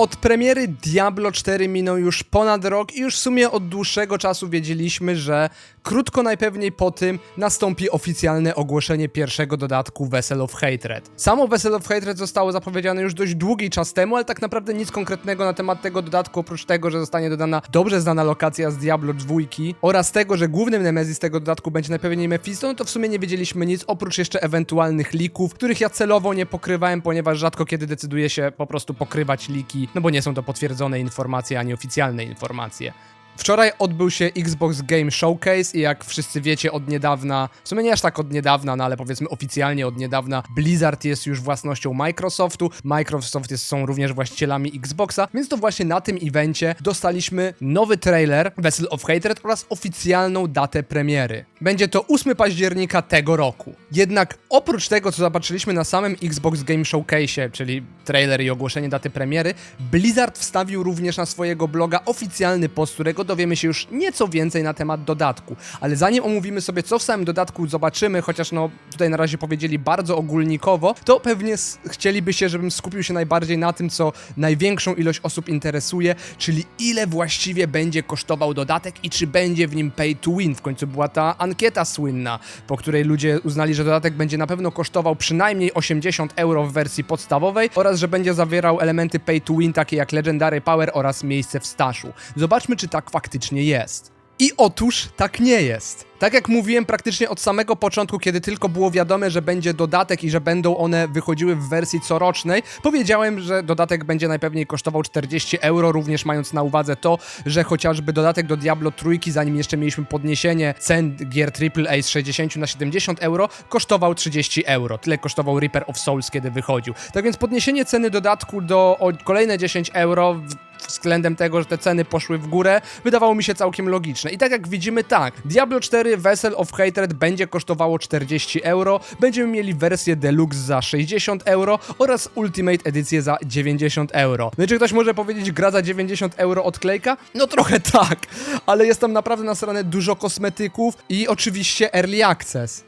Od premiery Diablo 4 minął już ponad rok i już w sumie od dłuższego czasu wiedzieliśmy, że krótko najpewniej po tym nastąpi oficjalne ogłoszenie pierwszego dodatku Vessel of Hatred. Samo Vessel of Hatred zostało zapowiedziane już dość długi czas temu, ale tak naprawdę nic konkretnego na temat tego dodatku, oprócz tego, że zostanie dodana dobrze znana lokacja z Diablo 2 oraz tego, że głównym Nemesis tego dodatku będzie najpewniej Mephisto, no to w sumie nie wiedzieliśmy nic, oprócz jeszcze ewentualnych leaków, których ja celowo nie pokrywałem, ponieważ rzadko kiedy decyduję się po prostu pokrywać leaki, no bo nie są to potwierdzone informacje, ani oficjalne informacje. Wczoraj odbył się Xbox Game Showcase i jak wszyscy wiecie od niedawna, w sumie nie aż tak od niedawna, no ale powiedzmy oficjalnie od niedawna, Blizzard jest już własnością Microsoftu, Microsoft jest, są również właścicielami Xboxa, więc to właśnie na tym evencie dostaliśmy nowy trailer Vessel of Hatred oraz oficjalną datę premiery. Będzie to 8 października tego roku. Jednak oprócz tego, co zobaczyliśmy na samym Xbox Game Showcase, czyli trailer i ogłoszenie daty premiery, Blizzard wstawił również na swojego bloga oficjalny post, którego dowiemy się już nieco więcej na temat dodatku. Ale zanim omówimy sobie, co w samym dodatku zobaczymy, chociaż no tutaj na razie powiedzieli bardzo ogólnikowo, to pewnie s- chcielibyście, żebym skupił się najbardziej na tym, co największą ilość osób interesuje, czyli ile właściwie będzie kosztował dodatek i czy będzie w nim pay to win. W końcu była ta ankieta słynna, po której ludzie uznali, że dodatek będzie na pewno kosztował przynajmniej 80 euro w wersji podstawowej oraz, że będzie zawierał elementy pay to win takie jak Legendary Power oraz miejsce w staszu. Zobaczmy, czy tak faktycznie jest. I otóż tak nie jest. Tak jak mówiłem praktycznie od samego początku, kiedy tylko było wiadome, że będzie dodatek i że będą one wychodziły w wersji corocznej, powiedziałem, że dodatek będzie najpewniej kosztował 40 euro, również mając na uwadze to, że chociażby dodatek do Diablo trójki, zanim jeszcze mieliśmy podniesienie cen gier AAA z 60 na 70 euro, kosztował 30 euro. Tyle kosztował Reaper of Souls, kiedy wychodził. Tak więc podniesienie ceny dodatku do kolejne 10 euro względem tego, że te ceny poszły w górę, wydawało mi się całkiem logiczne. I tak jak widzimy, tak, Diablo 4 Vessel of Hatred będzie kosztowało 40 euro, będziemy mieli wersję Deluxe za 60 euro oraz Ultimate edycję za 90 euro. No i czy ktoś może powiedzieć, gra za 90 euro odklejka? No trochę tak, ale jest tam naprawdę na stronę dużo kosmetyków i oczywiście Early Access.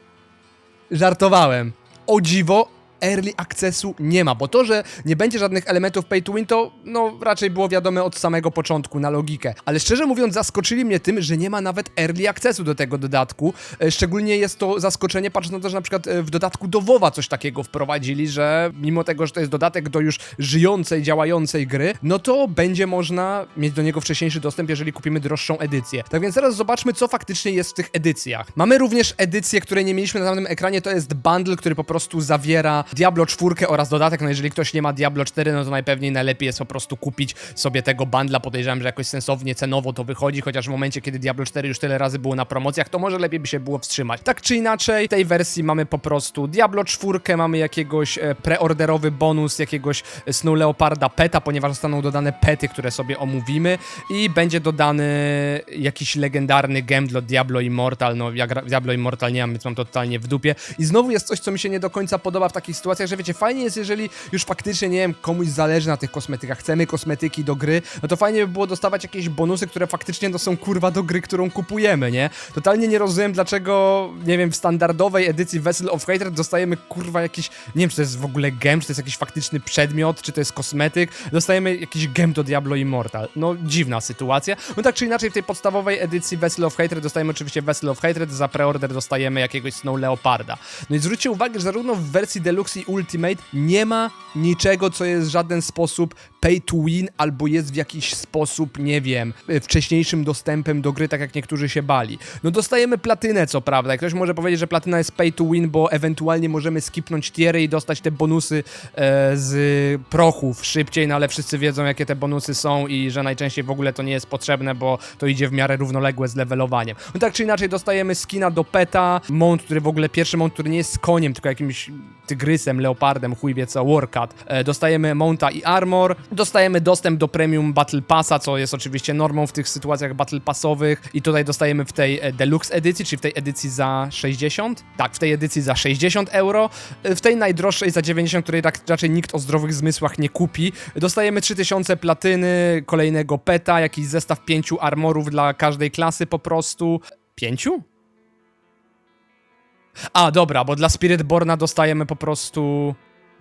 Żartowałem. O dziwo, early accessu nie ma, bo to, że nie będzie żadnych elementów pay to win, to no raczej było wiadome od samego początku na logikę. Ale szczerze mówiąc, zaskoczyli mnie tym, że nie ma nawet early accessu do tego dodatku. E, Szczególnie jest to zaskoczenie, patrząc na to, że na przykład e, w dodatku do WoWa coś takiego wprowadzili, że mimo tego, że to jest dodatek do już żyjącej, działającej gry, no to będzie można mieć do niego wcześniejszy dostęp, jeżeli kupimy droższą edycję. Tak więc teraz zobaczmy, co faktycznie jest w tych edycjach. Mamy również edycję, której nie mieliśmy na samym ekranie, to jest bundle, który po prostu zawiera Diablo 4 oraz dodatek, no jeżeli ktoś nie ma Diablo 4, no to najpewniej najlepiej jest po prostu kupić sobie tego bundla, podejrzewam, że jakoś sensownie cenowo to wychodzi, chociaż w momencie, kiedy Diablo 4 już tyle razy było na promocjach, to może lepiej by się było wstrzymać. Tak czy inaczej, w tej wersji mamy po prostu Diablo 4, mamy jakiegoś e, preorderowy bonus, jakiegoś e, Snow Leoparda peta, ponieważ zostaną dodane pety, które sobie omówimy i będzie dodany jakiś legendarny gem dla Diablo Immortal, no ja Diablo Immortal nie mam, więc mam to totalnie w dupie. I znowu jest coś, co mi się nie do końca podoba w takich sytuacjach, że wiecie, fajnie jest, jeżeli już faktycznie, nie wiem, komuś zależy na tych kosmetykach, chcemy kosmetyki do gry, no to fajnie by było dostawać jakieś bonusy, które faktycznie to są kurwa do gry, którą kupujemy, nie? Totalnie nie rozumiem, dlaczego, nie wiem, w standardowej edycji Vessel of Hatred dostajemy kurwa jakiś, nie wiem, czy to jest w ogóle gem, czy to jest jakiś faktyczny przedmiot, czy to jest kosmetyk, dostajemy jakiś gem do Diablo Immortal. No, dziwna sytuacja. No tak czy inaczej, w tej podstawowej edycji Vessel of Hatred dostajemy oczywiście Vessel of Hatred, za preorder dostajemy jakiegoś Snow Leoparda. No i zwróćcie uwagę, że zarówno w wersji Deluxe Ultimate nie ma niczego, co jest w żaden sposób pay to win, albo jest w jakiś sposób, nie wiem, y, wcześniejszym dostępem do gry, tak jak niektórzy się bali. No dostajemy platynę, co prawda. Ktoś może powiedzieć, że platyna jest pay to win, bo ewentualnie możemy skipnąć tiery i dostać te bonusy e, z prochów szybciej, no ale wszyscy wiedzą, jakie te bonusy są i że najczęściej w ogóle to nie jest potrzebne, bo to idzie w miarę równoległe z levelowaniem. No tak czy inaczej dostajemy skina do peta, mount, który w ogóle, pierwszy mount, który nie jest koniem, tylko jakimś tygrysem, leopardem, chuj wie co, warcat. E, dostajemy mounta i armor, dostajemy dostęp do premium Battle Passa, co jest oczywiście normą w tych sytuacjach Battle Passowych i tutaj dostajemy w tej e, Deluxe edycji, czyli w tej edycji za 60, tak, w tej edycji za 60 euro, e, w tej najdroższej za 90, której rak- raczej nikt o zdrowych zmysłach nie kupi, dostajemy 3000 platyny, kolejnego peta, jakiś zestaw pięciu armorów dla każdej klasy po prostu. Pięciu? A, dobra, bo dla Spiritborna dostajemy po prostu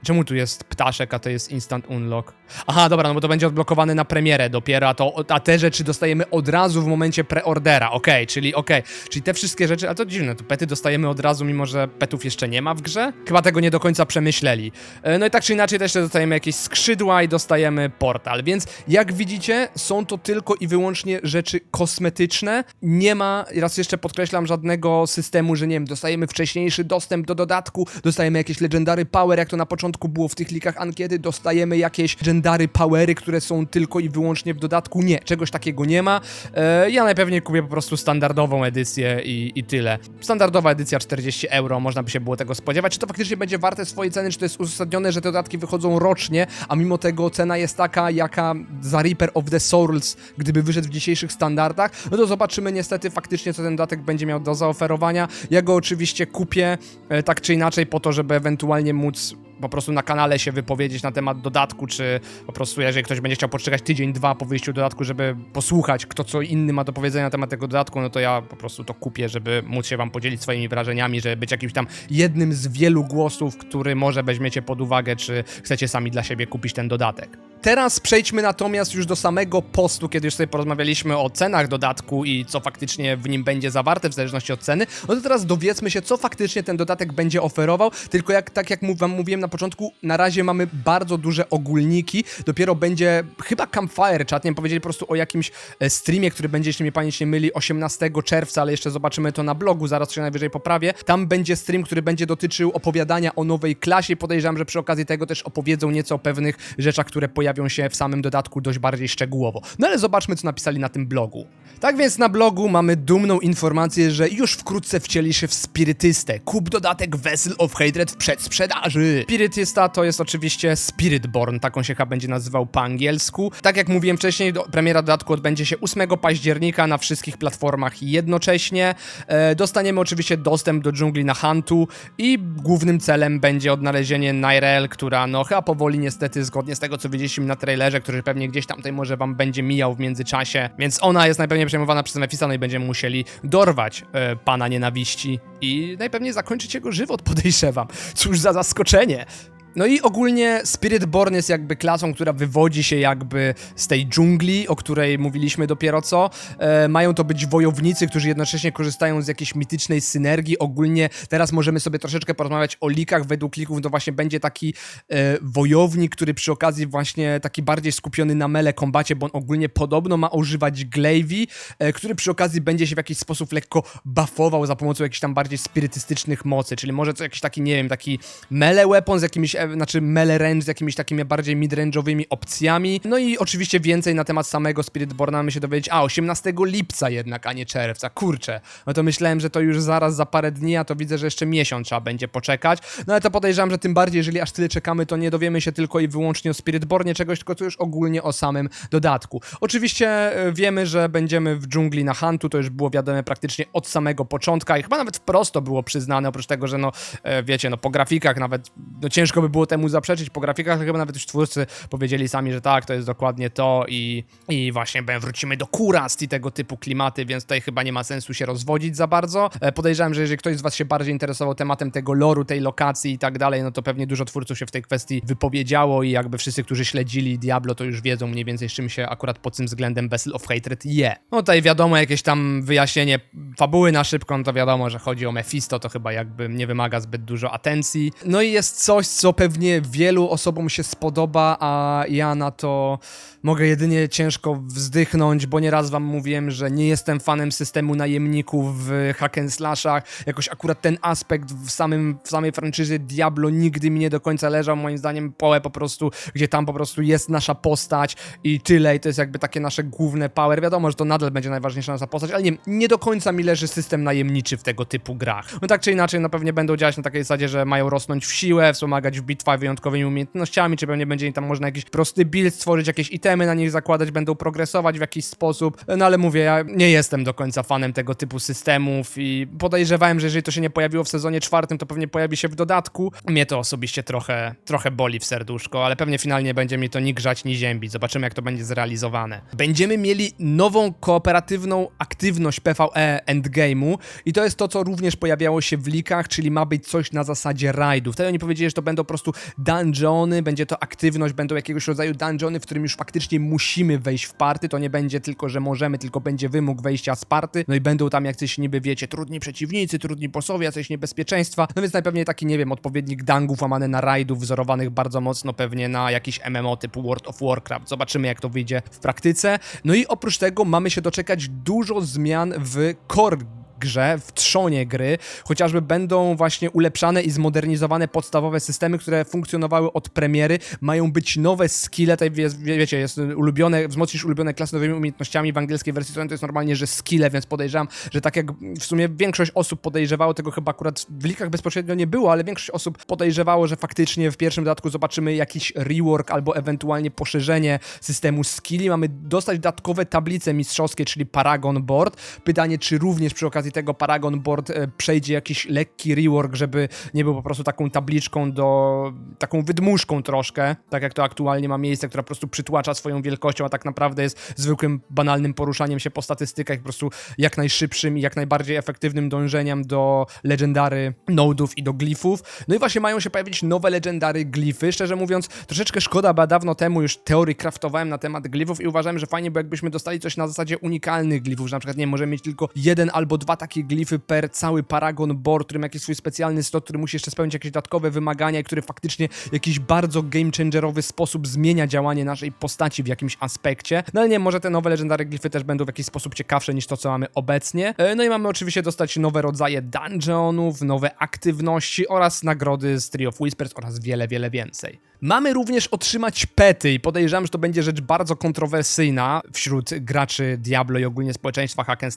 Czemu tu jest ptaszek, a to jest instant unlock? Aha, dobra, no bo to będzie odblokowane na premierę dopiero, a, to, a te rzeczy dostajemy od razu w momencie preordera. Okej, czyli okej. Czyli te wszystkie rzeczy, a to dziwne, to pety dostajemy od razu, mimo że petów jeszcze nie ma w grze? Chyba tego nie do końca przemyśleli. E, No i tak czy inaczej też dostajemy jakieś skrzydła i dostajemy portal, więc jak widzicie, są to tylko i wyłącznie rzeczy kosmetyczne. Nie ma, raz jeszcze podkreślam, żadnego systemu, że nie wiem, dostajemy wcześniejszy dostęp do dodatku, dostajemy jakieś legendary power, jak to na początku było w tych likach ankiety, dostajemy jakieś legendary powery, które są tylko i wyłącznie w dodatku. Nie, czegoś takiego nie ma. E, ja najpewniej kupię po prostu standardową edycję i, i tyle. Standardowa edycja 40 euro, można by się było tego spodziewać. Czy to faktycznie będzie warte swojej ceny, czy to jest uzasadnione, że te dodatki wychodzą rocznie, a mimo tego cena jest taka, jaka za Reaper of the Souls, gdyby wyszedł w dzisiejszych standardach, no to zobaczymy niestety faktycznie, co ten dodatek będzie miał do zaoferowania. Ja go oczywiście kupię, e, tak czy inaczej, po to, żeby ewentualnie móc po prostu na kanale się wypowiedzieć na temat dodatku, czy po prostu jeżeli ktoś będzie chciał poczekać tydzień, dwa po wyjściu dodatku, żeby posłuchać, kto co inny ma do powiedzenia na temat tego dodatku, no to ja po prostu to kupię, żeby móc się wam podzielić swoimi wrażeniami, żeby być jakimś tam jednym z wielu głosów, który może weźmiecie pod uwagę, czy chcecie sami dla siebie kupić ten dodatek. Teraz przejdźmy natomiast już do samego postu, kiedy już sobie porozmawialiśmy o cenach dodatku i co faktycznie w nim będzie zawarte w zależności od ceny. No to teraz dowiedzmy się, co faktycznie ten dodatek będzie oferował. Tylko jak, tak jak wam mówiłem na początku, na razie mamy bardzo duże ogólniki. Dopiero będzie chyba Campfire Chat, nie wiem, powiedzieli po prostu o jakimś e, streamie, który będzie, jeśli mnie pamięć nie myli, 18 czerwca, ale jeszcze zobaczymy to na blogu, zaraz się najwyżej poprawię. Tam będzie stream, który będzie dotyczył opowiadania o nowej klasie. Podejrzewam, że przy okazji tego też opowiedzą nieco o pewnych rzeczach, które pojawią się w samym dodatku dość bardziej szczegółowo. No ale zobaczmy, co napisali na tym blogu. Tak więc na blogu mamy dumną informację, że już wkrótce wcieli się w spirytystę. Kup dodatek Vessel of Hatred w przedsprzedaży. Spirytysta to jest oczywiście Spiritborn, taką się chyba będzie nazywał po angielsku. Tak jak mówiłem wcześniej, premiera dodatku odbędzie się 8 października na wszystkich platformach jednocześnie. E, dostaniemy oczywiście dostęp do dżungli na Huntu i głównym celem będzie odnalezienie Nyrel, która no chyba powoli niestety, zgodnie z tego co widzieliśmy na trailerze, który pewnie gdzieś tam tutaj może wam będzie mijał w międzyczasie, więc ona jest najpewniej przejmowana przez Mephisa, no i będziemy musieli dorwać e, pana nienawiści i najpewniej zakończyć jego żywot, podejrzewam. Cóż za zaskoczenie. Yes. No i ogólnie Spiritborn jest jakby klasą, która wywodzi się jakby z tej dżungli, o której mówiliśmy dopiero co. E, mają to być wojownicy, którzy jednocześnie korzystają z jakiejś mitycznej synergii. Ogólnie teraz możemy sobie troszeczkę porozmawiać o likach. Według lików to właśnie będzie taki e, wojownik, który przy okazji właśnie taki bardziej skupiony na mele kombacie, bo on ogólnie podobno ma używać glaivi, e, który przy okazji będzie się w jakiś sposób lekko buffował za pomocą jakichś tam bardziej spirytystycznych mocy, czyli może to jakiś taki, nie wiem, taki melee weapon z jakimiś, znaczy melee range z jakimiś takimi bardziej midrange'owymi opcjami. No i oczywiście więcej na temat samego Spiritborna mamy się dowiedzieć, a 18 lipca jednak, a nie czerwca, kurczę. No to myślałem, że to już zaraz za parę dni, a to widzę, że jeszcze miesiąc trzeba będzie poczekać. No ale to podejrzewam, że tym bardziej, jeżeli aż tyle czekamy, to nie dowiemy się tylko i wyłącznie o Spiritbornie czegoś, tylko to już ogólnie o samym dodatku. Oczywiście e, wiemy, że będziemy w dżungli na Huntu, to już było wiadome praktycznie od samego początka i chyba nawet wprost to było przyznane, oprócz tego, że no e, wiecie, no po grafikach nawet, no ciężko by było temu zaprzeczyć, po grafikach chyba nawet już twórcy powiedzieli sami, że tak, to jest dokładnie to i, i właśnie wrócimy do kurast i tego typu klimaty, więc tutaj chyba nie ma sensu się rozwodzić za bardzo. E, Podejrzewam, że jeżeli ktoś z was się bardziej interesował tematem tego loru, tej lokacji i tak dalej, no to pewnie dużo twórców się w tej kwestii wypowiedziało i jakby wszyscy, którzy śledzili Diablo, to już wiedzą mniej więcej z czym się akurat pod tym względem Vessel of Hatred je. No tutaj wiadomo, jakieś tam wyjaśnienie fabuły na szybko, no to wiadomo, że chodzi o Mephisto, to chyba jakby nie wymaga zbyt dużo atencji. No i jest coś, co pewnie wielu osobom się spodoba, a ja na to mogę jedynie ciężko wzdychnąć, bo nieraz wam mówiłem, że nie jestem fanem systemu najemników w hack and slashach. Jakoś akurat ten aspekt w, samym, w samej franczyzie Diablo nigdy mi nie do końca leżał. Moim zdaniem połę po prostu, gdzie tam po prostu jest nasza postać i tyle i to jest jakby takie nasze główne power. Wiadomo, że to nadal będzie najważniejsza nasza postać, ale nie, nie do końca mi leży system najemniczy w tego typu grach. No tak czy inaczej, no pewnie będą działać na takiej zasadzie, że mają rosnąć w siłę, wspomagać w bitwach wyjątkowymi umiejętnościami, czy pewnie będzie tam można jakiś prosty build stworzyć, jakieś itemy na nich zakładać, będą progresować w jakiś sposób. No ale mówię, ja nie jestem do końca fanem tego typu systemów i podejrzewałem, że jeżeli to się nie pojawiło w sezonie czwartym, to pewnie pojawi się w dodatku. Mnie to osobiście trochę, trochę boli w serduszko, ale pewnie finalnie będzie mi to ni grzać, ni ziębić. Zobaczymy, jak to będzie zrealizowane. Będziemy mieli nową kooperatywną aktywność PvE Endgame'u i to jest to, co również pojawiało się w likach, czyli ma być coś na zasadzie rajdów. Wtedy oni powiedzieli, że to będą po prostu dungeony, będzie to aktywność, będą jakiegoś rodzaju dungeony, w którym już faktycznie musimy wejść w party, to nie będzie tylko, że możemy, tylko będzie wymóg wejścia z party, no i będą tam jacyś niby, wiecie, trudni przeciwnicy, trudni bossowie, jacyś niebezpieczeństwa, no więc najpewniej taki, nie wiem, odpowiednik dangów łamany na rajdów, wzorowanych bardzo mocno pewnie na jakiś MMO typu World of Warcraft, zobaczymy jak to wyjdzie w praktyce, no i oprócz tego mamy się doczekać dużo zmian w core grze, w trzonie gry, chociażby będą właśnie ulepszane i zmodernizowane podstawowe systemy, które funkcjonowały od premiery, mają być nowe skille, tutaj wie, wie, wiecie, jest ulubione, wzmocnisz ulubione klasy nowymi umiejętnościami, w angielskiej wersji to jest normalnie, że skille, więc podejrzewam, że tak jak w sumie większość osób podejrzewało, tego chyba akurat w likach bezpośrednio nie było, ale większość osób podejrzewało, że faktycznie w pierwszym dodatku zobaczymy jakiś rework albo ewentualnie poszerzenie systemu skilli, mamy dostać dodatkowe tablice mistrzowskie, czyli Paragon Board. Pytanie, czy również przy okazji tego Paragon Board e, przejdzie jakiś lekki rework, żeby nie był po prostu taką tabliczką do... taką wydmuszką troszkę, tak jak to aktualnie ma miejsce, która po prostu przytłacza swoją wielkością, a tak naprawdę jest zwykłym, banalnym poruszaniem się po statystykach, po prostu jak najszybszym i jak najbardziej efektywnym dążeniem do legendary nodów i do glifów. No i właśnie mają się pojawić nowe legendary glify. Szczerze mówiąc, troszeczkę szkoda, bo ja dawno temu już teorii craftowałem na temat glifów i uważałem, że fajnie, bo jakbyśmy dostali coś na zasadzie unikalnych glifów, że na przykład, nie możemy mieć tylko jeden albo dwa takie glify per cały Paragon Board, który ma jakiś swój specjalny slot, który musi jeszcze spełnić jakieś dodatkowe wymagania i który faktycznie w jakiś bardzo game changerowy sposób zmienia działanie naszej postaci w jakimś aspekcie. No ale nie może te nowe legendary glify też będą w jakiś sposób ciekawsze niż to, co mamy obecnie. E, No i mamy oczywiście dostać nowe rodzaje dungeonów, nowe aktywności oraz nagrody z Tree of Whispers oraz wiele, wiele więcej. Mamy również otrzymać pety i podejrzewam, że to będzie rzecz bardzo kontrowersyjna wśród graczy Diablo i ogólnie społeczeństwa hack and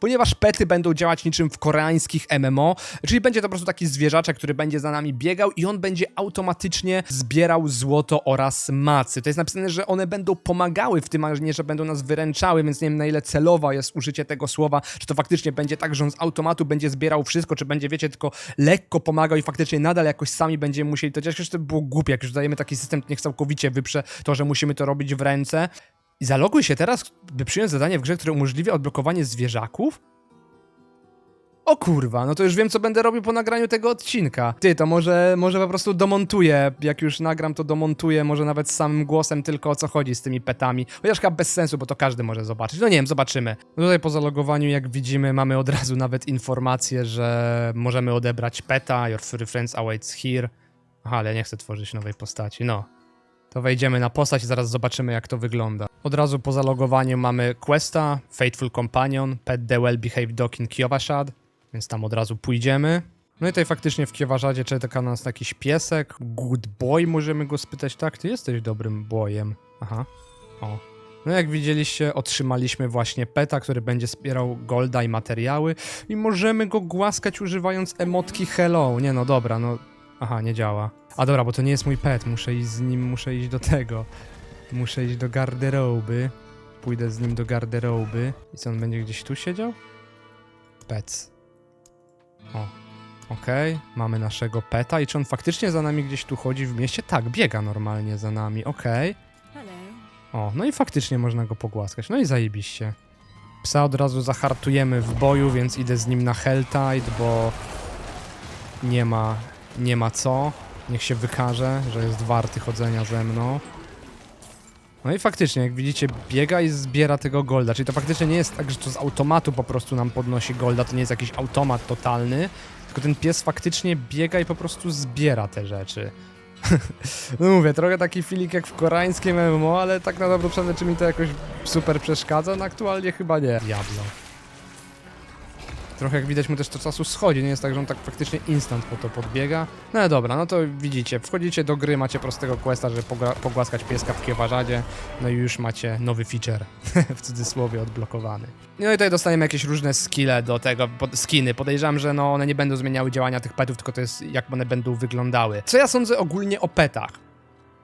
ponieważ pety będą działać niczym w koreańskich MMO, czyli będzie to po prostu taki zwierzaczek, który będzie za nami biegał i on będzie automatycznie zbierał złoto oraz macy. To jest napisane, że one będą pomagały w tym, a nie, że będą nas wyręczały, więc nie wiem na ile celowa jest użycie tego słowa, czy to faktycznie będzie tak, że on z automatu będzie zbierał wszystko, czy będzie, wiecie, tylko lekko pomagał i faktycznie nadal jakoś sami będziemy musieli to działać. Przecież to by było głupie, jak już dajemy taki system, niech całkowicie wyprze to, że musimy to robić w ręce. I zaloguj się teraz, by przyjąć zadanie w grze, które umożliwia odblokowanie zwierzaków? O kurwa, no to już wiem, co będę robił po nagraniu tego odcinka. Ty, to może, może po prostu domontuję, jak już nagram, to domontuję, może nawet z samym głosem tylko o co chodzi z tymi petami. Chociaż chyba bez sensu, bo to każdy może zobaczyć. No nie wiem, zobaczymy. No tutaj po zalogowaniu, jak widzimy, mamy od razu nawet informację, że możemy odebrać peta, your furry friends awaits here. Aha, ale nie chcę tworzyć nowej postaci, no. To wejdziemy na postać i zaraz zobaczymy, jak to wygląda. Od razu po zalogowaniu mamy Questa, Faithful Companion, Pet the Well Behaved Dog in Kiovashad, więc tam od razu pójdziemy. No i tutaj faktycznie w Kiewaszadzie czeka nas jakiś piesek. Good boy, możemy go spytać. Tak, ty jesteś dobrym bojem. Aha. O. No jak widzieliście, otrzymaliśmy właśnie peta, który będzie wspierał golda i materiały i możemy go głaskać używając emotki hello. Nie no, dobra, no... Aha, nie działa. A dobra, bo to nie jest mój pet, muszę iść z nim, muszę iść do tego. Muszę iść do garderoby. Pójdę z nim do garderoby. I co, on będzie gdzieś tu siedział? Pets. O, okej, mamy naszego peta. I czy on faktycznie za nami gdzieś tu chodzi w mieście? Tak, biega normalnie za nami, okej. Hello. O, no i faktycznie można go pogłaskać. No i zajebiście. Psa od razu zahartujemy w boju, więc idę z nim na Helltide, bo nie ma, nie ma co. Niech się wykaże, że jest warty chodzenia ze mną. No i faktycznie, jak widzicie, biega i zbiera tego golda. Czyli to faktycznie nie jest tak, że to z automatu po prostu nam podnosi golda, to nie jest jakiś automat totalny, tylko ten pies faktycznie biega i po prostu zbiera te rzeczy. No mówię, trochę taki filik jak w koreańskim MMO, ale tak na dobrą sprawę, czy mi to jakoś super przeszkadza? No aktualnie chyba nie. Diablo. Trochę jak widać mu też to czasu schodzi, nie jest tak, że on tak faktycznie instant po to podbiega. No ale dobra, no to widzicie, wchodzicie do gry, macie prostego questa, żeby pogłaskać pieska w kiewarzadzie, no i już macie nowy feature, w cudzysłowie odblokowany. No i tutaj dostaniemy jakieś różne skille do tego, pod, skiny. Podejrzewam, że no one nie będą zmieniały działania tych petów, tylko to jest jak one będą wyglądały. Co ja sądzę ogólnie o petach?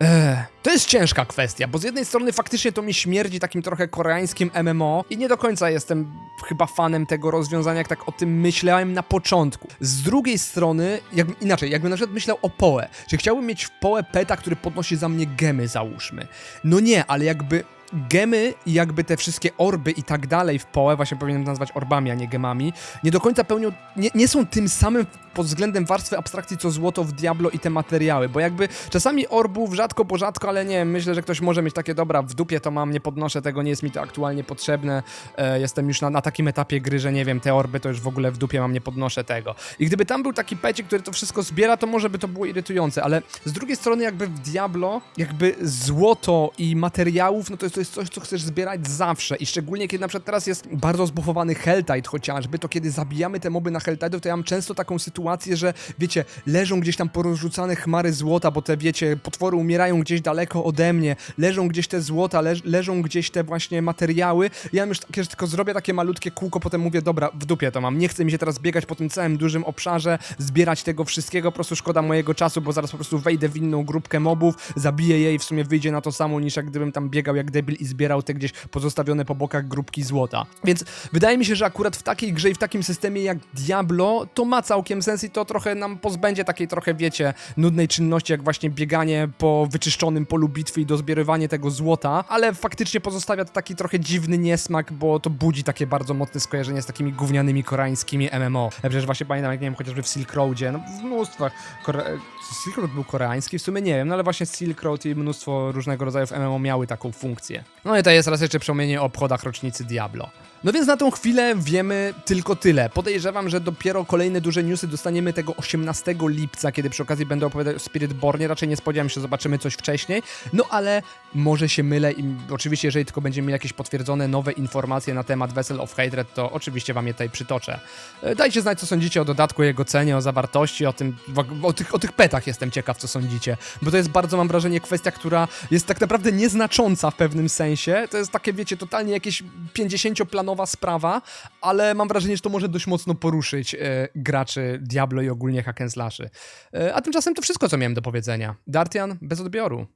Ech, jest ciężka kwestia, bo z jednej strony faktycznie to mi śmierdzi takim trochę koreańskim MMO i nie do końca jestem chyba fanem tego rozwiązania, jak tak o tym myślałem na początku. Z drugiej strony, jakbym, inaczej, jakbym na przykład myślał o Poe, czy chciałbym mieć w Poe peta, który podnosi za mnie gemy, załóżmy. No nie, ale jakby gemy jakby te wszystkie orby i tak dalej w połę, właśnie powinienem nazwać orbami, a nie gemami, nie do końca pełnią, nie, nie są tym samym pod względem warstwy abstrakcji co złoto w Diablo i te materiały, bo jakby czasami orbów rzadko po rzadko, ale nie, myślę, że ktoś może mieć takie, dobra, w dupie to mam, nie podnoszę tego, nie jest mi to aktualnie potrzebne, e, jestem już na, na takim etapie gry, że nie wiem, te orby to już w ogóle w dupie mam, nie podnoszę tego. I gdyby tam był taki pecik, który to wszystko zbiera, to może by to było irytujące, ale z drugiej strony jakby w Diablo, jakby złoto i materiałów, no to jest, to jest coś, co chcesz zbierać zawsze i szczególnie kiedy na przykład teraz jest bardzo zbufowany Helltide chociażby, to kiedy zabijamy te moby na Helltide'ów, to ja mam często taką sytuację, że wiecie, leżą gdzieś tam porozrzucane chmary złota, bo te wiecie, potwory umierają gdzieś daleko ode mnie, leżą gdzieś te złota, leż, leżą gdzieś te właśnie materiały. Ja już że tylko zrobię takie malutkie kółko, potem mówię, dobra, w dupie to mam. Nie chce mi się teraz biegać po tym całym dużym obszarze, zbierać tego wszystkiego, po prostu szkoda mojego czasu, bo zaraz po prostu wejdę w inną grupkę mobów, zabiję jej i w sumie wyjdzie na to samo, niż jak gdybym tam biegał jak debil i zbierał te gdzieś pozostawione po bokach grupki złota. Więc wydaje mi się, że akurat w takiej grze i w takim systemie jak Diablo, to ma całkiem sens i to trochę nam pozbędzie takiej trochę, wiecie, nudnej czynności, jak właśnie bieganie po wyczyszczonym polu bitwy i dozbierywanie tego złota, ale faktycznie pozostawia to taki trochę dziwny niesmak, bo to budzi takie bardzo mocne skojarzenie z takimi gównianymi koreańskimi MMO. Ja przecież właśnie pamiętam, jak nie wiem, chociażby w Silk Roadzie, no w mnóstwach Kore... Silk Road był koreański? W sumie nie wiem, no ale właśnie Silk Road i mnóstwo różnego rodzaju MMO miały taką funkcję. No i to jest raz jeszcze przypomnienie o obchodach rocznicy Diablo. No więc na tą chwilę wiemy tylko tyle. Podejrzewam, że dopiero kolejne duże newsy dostaniemy tego 18 lipca, kiedy przy okazji będę opowiadać o Spirit Bornie. Raczej nie spodziewam się, zobaczymy coś wcześniej. No ale może się mylę i oczywiście, jeżeli tylko będziemy mieli jakieś potwierdzone nowe informacje na temat Vessel of Hatred, to oczywiście wam je tutaj przytoczę. E, Dajcie znać, co sądzicie o dodatku, jego cenie, o zawartości, o tym, o tych, o tych petach jestem ciekaw, co sądzicie. Bo to jest bardzo, mam wrażenie, kwestia, która jest tak naprawdę nieznacząca w pewnym sensie. To jest takie, wiecie, totalnie jakieś 50-planowa sprawa, ale mam wrażenie, że to może dość mocno poruszyć e, graczy Diablo i ogólnie hack and. E, a tymczasem to wszystko, co miałem do powiedzenia. Dartian, bez odbioru.